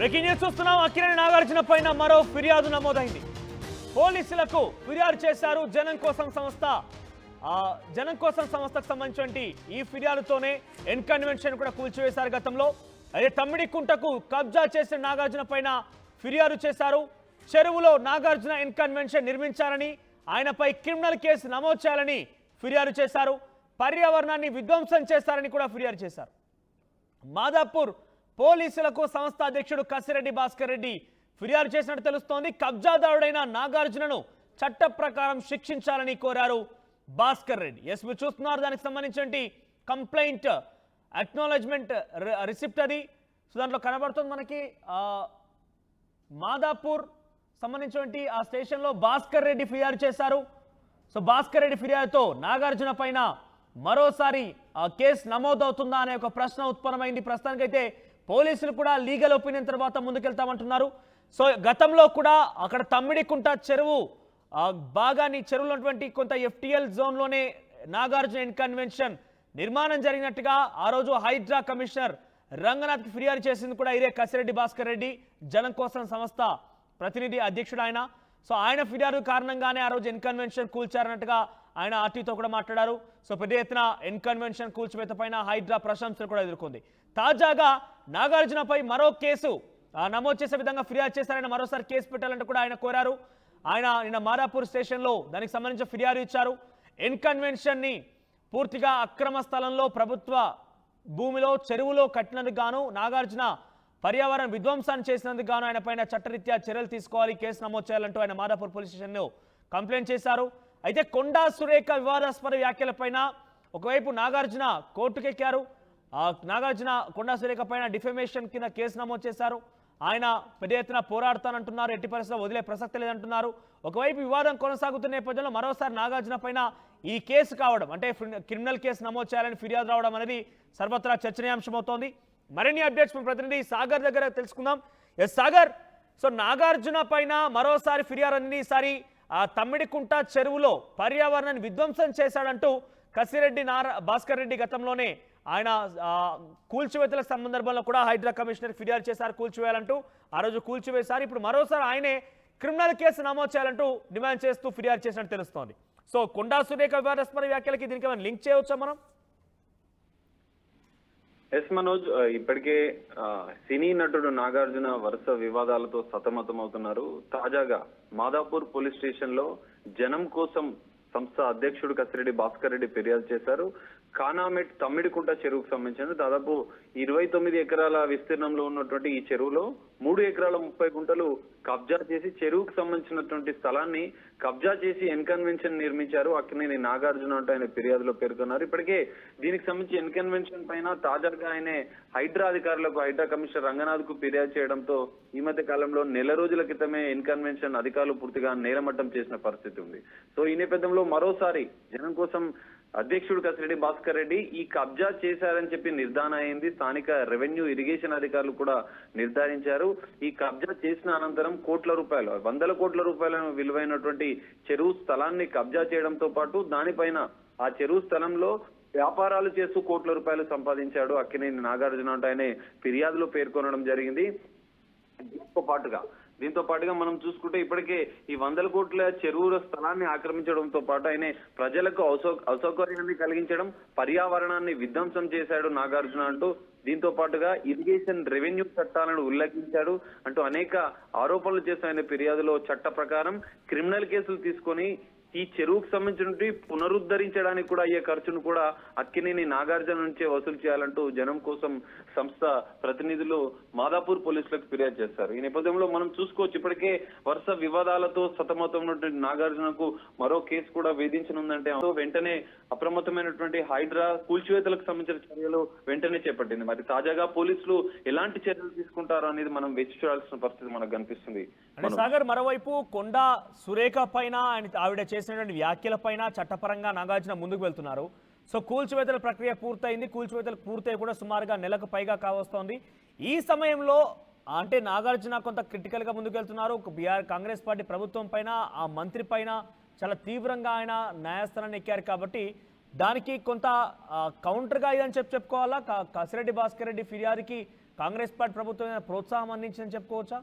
Breaking news చూస్తున్నాం. అక్కినేని నాగార్జున పైన మరో ఫిర్యాదు నమోదైంది. పోలీసులకు ఫిర్యాదు చేశారు జనం కోసం సంస్థ. జనం కోసం సంస్థకు సంబంధించి ఈ ఫిర్యాదుతోనే ఎన్కన్వెన్షన్ కూడా కూల్చివేశారు గతంలో. అదే తమ్మిడి కుంటకు కబ్జా చేసిన నాగార్జున పైన ఫిర్యాదు చేశారు. చెరువులో నాగార్జున ఎన్కన్వెన్షన్ నిర్మించారని ఆయనపై క్రిమినల్ కేసు నమోదు చేయాలని ఫిర్యాదు చేశారు. పర్యావరణాన్ని విధ్వంసం చేశారని కూడా ఫిర్యాదు చేశారు. మాదాపూర్ పోలీసులకు సంస్థ అధ్యక్షుడు కసిరెడ్డి భాస్కర్ రెడ్డి ఫిర్యాదు చేసినట్టు తెలుస్తోంది. కబ్జాదారుడైన నాగార్జునను చట్ట ప్రకారం శిక్షించాలని కోరారు భాస్కర్ రెడ్డి. ఎస్ మీరు చూస్తున్నారు. దానికి సంబంధించి కంప్లైంట్ అక్నాలజ్మెంట్ రిసిప్ట్ అది. సో దాంట్లో కనబడుతుంది మనకి మాదాపూర్ సంబంధించినటువంటి ఆ స్టేషన్లో భాస్కర్ రెడ్డి ఫిర్యాదు చేశారు. సో భాస్కర్ రెడ్డి ఫిర్యాదుతో నాగార్జున పైన మరోసారి ఆ కేసు నమోదవుతుందా అనే ఒక ప్రశ్న ఉత్పన్నమైంది. ప్రస్తుతానికైతే పోలీసులు కూడా లీగల్ ఒపీనియన్ తర్వాత ముందుకెళ్తామంటున్నారు. సో గతంలో కూడా అక్కడ తమ్మిడికుంట చెరువు బాగా నీ చెరువులో ఉన్నటువంటి కొంత ఎఫ్టీఎల్ జోన్లోనే నాగార్జున ఇన్కన్వెన్షన్ నిర్మాణం జరిగినట్టుగా ఆ రోజు హైడ్రా కమిషనర్ రంగనాథ్కి ఫిర్యాదు చేసింది కూడా ఇదే కసిరెడ్డి భాస్కర్ రెడ్డి జనం కోసం సంస్థ ప్రతినిధి అధ్యక్షుడు ఆయన. సో ఆయన ఫిర్యాదు కారణంగానే ఆ రోజు ఎన్కన్వెన్షన్ కూల్చారన్నట్టుగా ఆయన ఆర్టీతో కూడా మాట్లాడారు. సో పెద్ద ఎత్తున ఎన్కన్వెన్షన్ కూల్చివేత పైన హైడ్రా ప్రశంసలు కూడా ఎదుర్కొంది. తాజాగా నాగార్జునపై మరో కేసు నమోదు చేసే విధంగా ఫిర్యాదు చేశారని మరోసారి కేసు పెట్టాలంటూ కూడా ఆయన కోరారు. ఆయన నిన్న మారాపూర్ స్టేషన్లో దానికి సంబంధించిన ఫిర్యాదు ఇచ్చారు. ఎన్కన్వెన్షన్ని పూర్తిగా అక్రమ స్థలంలో ప్రభుత్వ భూమిలో చెరువులో కట్టినందుకు గాను నాగార్జున పర్యావరణ విధ్వంసాన్ని చేసినందుకు గాను ఆయన పైన చట్టరీత్యా చర్యలు తీసుకోవాలి కేసు నమోదు చేయాలంటూ ఆయన మాదాపూర్ పోలీస్ స్టేషన్లో కంప్లైంట్ చేశారు. అయితే కొండా సురేఖ వివాదాస్పద వ్యాఖ్యలపైన ఒకవైపు నాగార్జున కోర్టుకెక్కారు. ఆ నాగార్జున కొండా సురేఖ పైన డిఫెమేషన్ కింద కేసు నమోదు చేశారు. ఆయన పెద్ద ఎత్తున పోరాడుతానంటున్నారు ఎట్టి పరిస్థితుల్లో వదిలే ప్రసక్తి లేదంటున్నారు. ఒకవైపు వివాదం కొనసాగుతున్న నేపథ్యంలో మరోసారి నాగార్జున పైన ఈ కేసు కావడం అంటే క్రిమినల్ కేసు నమోదు చేయాలని ఫిర్యాదు రావడం అనేది సర్వత్రా చర్చనీయాంశమవుతోంది. మరిన్ని అప్డేట్స్ మన ప్రతినిధి సాగర్ దగ్గర తెలుసుకుందాం. ఎస్ సాగర్ సో నాగార్జున పైన మరోసారి ఫిర్యాదు అందింది ఈసారి ఆ తమ్మిడికుంట చెరువులో పర్యావరణాన్ని విధ్వంసం చేశాడంటూ కసిరెడ్డి నార భాస్కర్ రెడ్డి గతంలోనే ఆయన కూల్చివేతల సందర్భంలో కూడా హైడ్రా కమిషనర్ ఫిర్యాదు చేశారు కూల్చివేయాలంటూ. ఆ రోజు కూల్చివేశారు. ఇప్పుడు మరోసారి ఆయనే క్రిమినల్ కేసు నమోదు చేయాలంటూ డిమాండ్ చేస్తూ ఫిర్యాదు చేసినట్టు తెలుస్తోంది. సో కొండా సురేఖ వివాదాస్పద వ్యాఖ్యలకి దీనికి ఏమైనా లింక్ చేయవచ్చా మనం? ఎస్ మనోజ్ ఇప్పటికే ఆ, సినీ నటుడు నాగార్జున వరుస వివాదాలతో సతమతమవుతున్నారు. తాజాగా మాదాపూర్ పోలీస్ స్టేషన్లో జనం కోసం సంస్థ అధ్యక్షుడు కసిరెడ్డి భాస్కర్ రెడ్డి ఫిర్యాదు చేశారు. కానామెట్ తమ్మిడికుంట చెరువుకు సంబంధించిన దాదాపు ఇరవై తొమ్మిది ఎకరాల విస్తీర్ణంలో ఉన్నటువంటి ఈ చెరువులో మూడు ఎకరాల ముప్పై గుంటలు కబ్జా చేసి చెరువుకు సంబంధించినటువంటి స్థలాన్ని కబ్జా చేసి ఎన్కన్వెన్షన్ నిర్మించారు. అక్కినేని నాగార్జున అంటూ ఆయన ఫిర్యాదులో పేర్కొన్నారు. ఇప్పటికే దీనికి సంబంధించి ఎన్కన్వెన్షన్ పైన తాజాగా ఆయనే హైడ్రా అధికారులకు హైడ్రా కమిషనర్ రంగనాథ్కు ఫిర్యాదు చేయడంతో ఈ మధ్య కాలంలో నెల రోజుల క్రితమే ఎన్కన్వెన్షన్ అధికారులు పూర్తిగా నేలమట్టం చేసిన పరిస్థితి ఉంది. సో ఈ నేపథ్యంలో మరోసారి జనం కోసం అధ్యక్షుడు కసిరెడ్డి భాస్కర్ రెడ్డి ఈ కబ్జా చేశారని చెప్పి నిర్ధారణ అయింది. స్థానిక రెవెన్యూ ఇరిగేషన్ అధికారులు కూడా నిర్ధారించారు. ఈ కబ్జా చేసిన అనంతరం కోట్ల రూపాయలు వందల కోట్ల రూపాయల విలువైనటువంటి చెరువు స్థలాన్ని కబ్జా చేయడంతో పాటు దానిపైన ఆ చెరువు స్థలంలో వ్యాపారాలు చేస్తూ కోట్ల రూపాయలు సంపాదించాడు అక్కినేని నాగార్జున అంటే ఆయన ఫిర్యాదులో పేర్కొనడం జరిగింది. దీంతో పాటుగా దీంతో పాటుగా మనం చూసుకుంటే ఇప్పటికే ఈ వందల కోట్ల చెరువుల స్థలాన్ని ఆక్రమించడంతో పాటు ఆయన ప్రజలకు అసౌ అసౌకర్యాన్ని కలిగించడం పర్యావరణాన్ని విధ్వంసం చేశాడు నాగార్జున అంటూ. దీంతో పాటుగా ఇరిగేషన్ రెవెన్యూ చట్టాలను ఉల్లంఘించాడు అంటూ అనేక ఆరోపణలు చేసిన ఆయన ఫిర్యాదులో చట్ట ప్రకారం క్రిమినల్ కేసులు తీసుకొని ఈ చెరువుకు సంబంధించినటువంటి పునరుద్ధరించడానికి కూడా అయ్యే ఖర్చును కూడా అక్కినేని నాగార్జున నుంచే వసూలు చేయాలంటూ జనం కోసం సంస్థ ప్రతినిధులు మాదాపూర్ పోలీసులకు ఫిర్యాదు చేస్తారు ఈ నేపథ్యంలో మనం చూసుకోవచ్చు ఇప్పటికే వరుస వివాదాలతో సతమతమైనటువంటి నాగార్జునకు మరో కేసు కూడా వేధించనుందంటే వెంటనే అప్రమత్తమైనటువంటి హైడ్రా కూల్చివేతలకు సంబంధించిన చర్యలు వెంటనే చేపట్టింది. మరి తాజాగా పోలీసులు ఎలాంటి చర్యలు తీసుకుంటారో అనేది మనం వేచి చూడాల్సిన పరిస్థితి మనకు కనిపిస్తుంది. సాగర్ మరోవైపు కొండా సురేఖ పైన ఆవిడ చేసినటువంటి వ్యాఖ్యల పైన చట్టపరంగా నాగార్జున ముందుకు వెళ్తున్నారు. సో కూల్చివేతల ప్రక్రియ పూర్తయింది. కూల్చివేతలు పూర్తయి కూడా సుమారుగా నెలకు పైగా కావస్తోంది. ఈ సమయంలో అంటే నాగార్జున కొంత క్రిటికల్గా ముందుకు వెళ్తున్నారు బీఆర్ కాంగ్రెస్ పార్టీ ప్రభుత్వం పైన ఆ మంత్రి పైన చాలా తీవ్రంగా ఆయన న్యాయస్థానాన్ని ఎక్కారు కాబట్టి దానికి కొంత కౌంటర్గా ఇదని చెప్పి చెప్పుకోవాలా? కసిరెడ్డి భాస్కర్ రెడ్డి ఫిర్యాదుకి కాంగ్రెస్ పార్టీ ప్రభుత్వం ప్రోత్సాహం అందించిందని చెప్పుకోవచ్చా?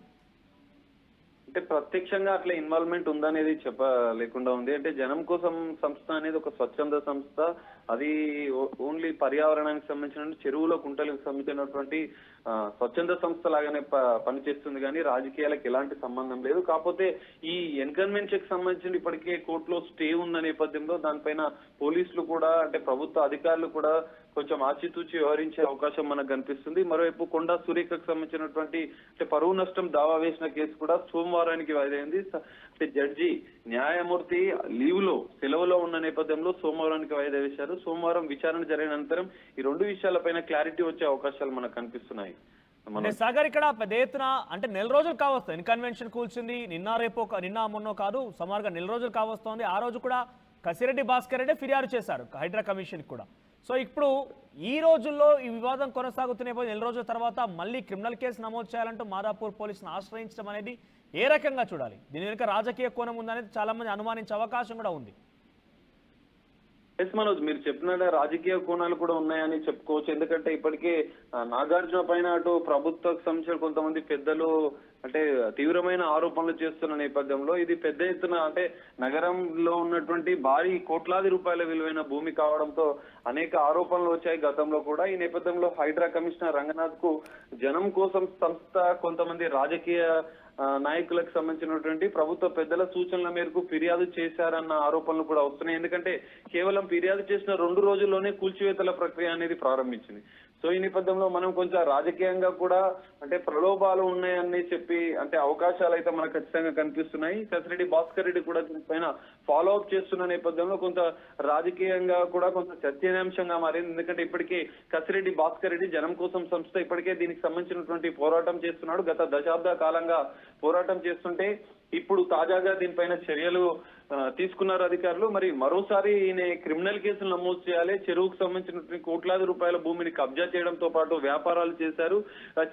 అంటే ప్రత్యక్షంగా అట్లా ఇన్వాల్వ్మెంట్ ఉందనేది చెప్ప లేకుండా ఉంది. అంటే జనం కోసం సంస్థ అనేది ఒక స్వచ్ఛంద సంస్థ. అది ఓ- ఓన్లీ పర్యావరణానికి సంబంధించిన చెరువుల కుంటలకు సంబంధించినటువంటి స్వచ్ఛంద సంస్థ లాగానే ప- పనిచేస్తుంది కానీ రాజకీయాలకు ఎలాంటి సంబంధం లేదు. కాకపోతే ఈ ఎన్కన్వెన్షన్కి సంబంధించిన ఇప్పటికే కోర్టులో స్టే ఉన్న నేపథ్యంలో దానిపైన పోలీసులు కూడా అంటే ప్రభుత్వ అధికారులు కూడా కొంచెం ఆచితూచి వ్యవహరించే అవకాశం మనకు కనిపిస్తుంది. మరోవైపు కొండా సురేఖకు సంబంధించినటువంటి అంటే పరువు నష్టం దావా వేసిన కేసు కూడా సోమవారానికి వాయిదైంది. అంటే జడ్జి న్యాయమూర్తి లీవ్లో సెలవులో ఉన్న నేపథ్యంలో సోమవారానికి వాయిదా వేశారు. సోమవారం విచారణ జరిగిన అనంతరం ఈ రెండు విషయాలపైన క్లారిటీ వచ్చే అవకాశాలు మనకు కనిపిస్తున్నాయి. ఉన్నాయి. సాగర్ ఇక్కడ పెద్ద ఎత్తున అంటే నెల రోజులు కావస్తుంది. ఇన్కన్వెన్షన్ కూల్చింది? నిన్న రేపో నిన్న మొన్నో కాదు సుమారుగా నెల రోజులు కావస్తోంది. ఆ రోజు కూడా కసిరెడ్డి భాస్కర్ రెడ్డి ఫిర్యాదు చేశారు హైడ్రా కమిషన్ కూడా. సో ఇప్పుడు ఈ రోజుల్లో ఈ వివాదం కొనసాగుతున్న నెల రోజుల తర్వాత మళ్ళీ క్రిమినల్ కేసు నమోదు చేయాలంటూ మాదాపూర్ పోలీసును ఆశ్రయించడం అనేది ఏ రకంగా చూడాలి? దీని వెనుక రాజకీయ కోణం ఉందనేది చాలా మంది అనుమానించే అవకాశం కూడా ఉంది. ఎస్ మనోజ్ మీరు చెప్పినట్టు రాజకీయ కోణాలు కూడా ఉన్నాయని చెప్పుకోవచ్చు. ఎందుకంటే ఇప్పటికే నాగార్జున పైన అటు ప్రభుత్వకు సంబంధించిన కొంతమంది పెద్దలు అంటే తీవ్రమైన ఆరోపణలు చేస్తున్న నేపథ్యంలో ఇది పెద్ద ఎత్తున అంటే నగరంలో ఉన్నటువంటి భారీ కోట్లాది రూపాయల విలువైన భూమి కావడంతో అనేక ఆరోపణలు వచ్చాయి. గతంలో కూడా ఈ నేపథ్యంలో హైడ్రా కమిషనర్ రంగనాథ్కు జనం కోసం సంస్థ కొంతమంది రాజకీయ నాయకులకు సంబంధించినటువంటి ప్రభుత్వ పెద్దల సూచనల మేరకు ఫిర్యాదు చేశారన్న ఆరోపణలు కూడా వస్తున్నాయి. ఎందుకంటే కేవలం ఫిర్యాదు చేసిన రెండు రోజుల్లోనే కూల్చివేతల ప్రక్రియ అనేది ప్రారంభించింది. సో ఈ నేపథ్యంలో మనం కొంచెం రాజకీయంగా కూడా అంటే ప్రలోభాలు ఉన్నాయని చెప్పి అంటే అవకాశాలు అయితే మనకు ఖచ్చితంగా కనిపిస్తున్నాయి. కసిరెడ్డి భాస్కర్ రెడ్డి కూడా దీనిపైన ఫాలో అప్ చేస్తున్న నేపథ్యంలో కొంత రాజకీయంగా కూడా కొంత చర్చనీయాంశంగా మారింది. ఎందుకంటే ఇప్పటికే కసిరెడ్డి భాస్కర్ రెడ్డి జనం కోసం సంస్థ ఇప్పటికే దీనికి సంబంధించినటువంటి పోరాటం చేస్తున్నాడు. గత దశాబ్ద కాలంగా పోరాటం చేస్తుంటే ఇప్పుడు తాజాగా దీనిపైన చర్యలు తీసుకున్నారు అధికారులు. మరి మరోసారి ఈయన క్రిమినల్ కేసులు నమోదు చేయాలి. చెరువుకు సంబంధించినటువంటి కోట్లాది రూపాయల భూమిని కబ్జా చేయడంతో పాటు వ్యాపారాలు చేశారు.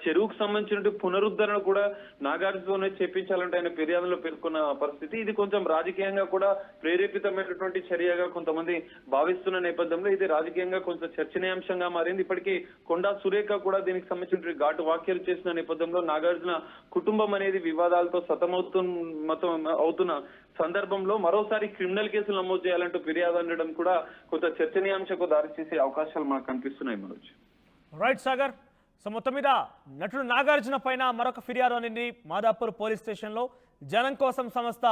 చెరువుకు సంబంధించినటువంటి పునరుద్ధరణ కూడా నాగార్జునతోనే చేపించాలంటే ఆయన ఫిర్యాదులో పేర్కొన్న పరిస్థితి. ఇది కొంచెం రాజకీయంగా కూడా ప్రేరేపితమైనటువంటి చర్యగా కొంతమంది భావిస్తున్న నేపథ్యంలో ఇది రాజకీయంగా కొంచెం చర్చనీయాంశంగా మారింది. ఇప్పటికీ కొండా సురేఖ కూడా దీనికి సంబంధించిన ఘాటు వ్యాఖ్యలు చేసిన నేపథ్యంలో నాగార్జున కుటుంబం అనేది వివాదాలతో సతమవుతు మతం అవుతున్న సందర్భంలో మరోసారి క్రిమినల్ కేసులు నమోదు చేయాలంటూ ఫిర్యాదు అనడం కూడా కొంత చర్చనీయాంశకు దారితీసే అవకాశాలు మనకు కనిపిస్తున్నాయి మనోజ్. రైట్ సాగర్. సో మొత్తం మీద నటుడు నాగార్జున పైన మరొక ఫిర్యాదు అనేది మాదాపూర్ పోలీస్ స్టేషన్లో. జనం కోసం సంస్థ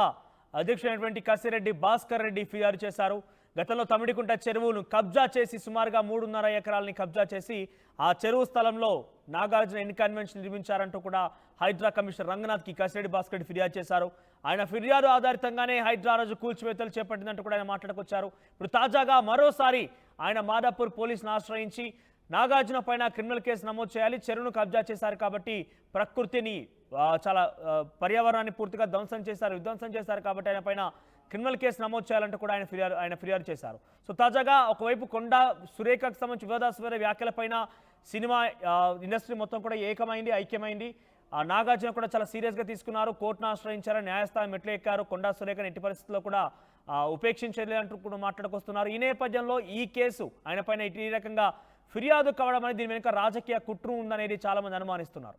అధ్యక్షుడైనటువంటి కసిరెడ్డి భాస్కర్ రెడ్డి ఫిర్యాదు చేశారు. గతంలో తమిడికుంట చెరువును కబ్జా చేసి సుమారుగా మూడున్నర ఎకరాలని కబ్జా చేసి ఆ చెరువు స్థలంలో నాగార్జున ఇన్కన్వెన్షన్ నిర్మించారంటూ కూడా హైదరా కమిషనర్ రంగనాథ్కి కసిరెడ్డి భాస్కర్ రెడ్డి ఫిర్యాదు చేశారు. ఆయన ఫిర్యాదు ఆధారితంగానే హైదరాబాద్ కూల్చివేతలు చేపట్టిందంటూ కూడా ఆయన మాట్లాడుకొచ్చారు. ఇప్పుడు తాజాగా మరోసారి ఆయన మాదాపూర్ పోలీసును ఆశ్రయించి నాగార్జున పైన క్రిమినల్ కేసు నమోదు చేయాలి చెరువును కబ్జా చేశారు కాబట్టి ప్రకృతిని చాలా పర్యావరణాన్ని పూర్తిగా ధ్వంసం చేశారు విధ్వంసం చేశారు కాబట్టి ఆయన పైన క్రిమినల్ కేసు నమోదు చేయాలంటూ కూడా ఆయన ఫిర్యాదు ఆయన ఫిర్యాదు చేశారు. సో తాజాగా ఒకవైపు కొండ సురేఖకు సంబంధించి వివాదాస్పద వ్యాఖ్యలపైన సినిమా ఇండస్ట్రీ మొత్తం కూడా ఏకమైంది ఐక్యమైంది. నాగార్జున కూడా చాలా సీరియస్గా తీసుకున్నారు. కోర్టును ఆశ్రయించారు. న్యాయస్థానం మెట్లు ఎక్కారు. కొండా సురేఖను ఎట్టి పరిస్థితుల్లో కూడా ఉపేక్షించలేదంటూ కూడా మాట్లాడుకొస్తున్నారు. ఈ నేపథ్యంలో ఈ కేసు ఆయన పైన ఇటు ఈ రకంగా ఫిర్యాదు కావడం అనేది దీని వెనుక రాజకీయ కుట్ర ఉందనేది చాలా మంది అనుమానిస్తున్నారు.